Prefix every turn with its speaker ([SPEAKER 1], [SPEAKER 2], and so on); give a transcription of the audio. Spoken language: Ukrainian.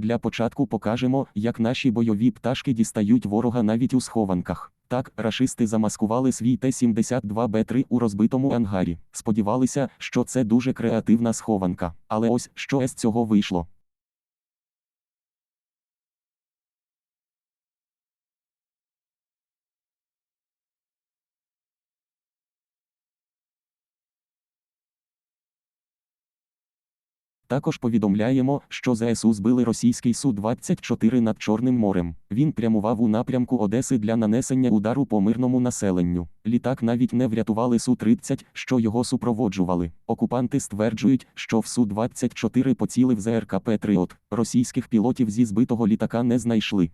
[SPEAKER 1] Для початку покажемо, як наші бойові пташки дістають ворога навіть у схованках. Так, рашисти замаскували свій Т-72Б3 у розбитому ангарі. Сподівалися, що це дуже креативна схованка. Але ось що з цього вийшло. Також повідомляємо, що ЗСУ збили російський Су-24 над Чорним морем. Він прямував у напрямку Одеси для нанесення удару по мирному населенню. Літак навіть не врятували Су-30, що його супроводжували. Окупанти стверджують, що в Су-24 поцілив ЗРК «Петріот». Російських пілотів зі збитого літака не знайшли.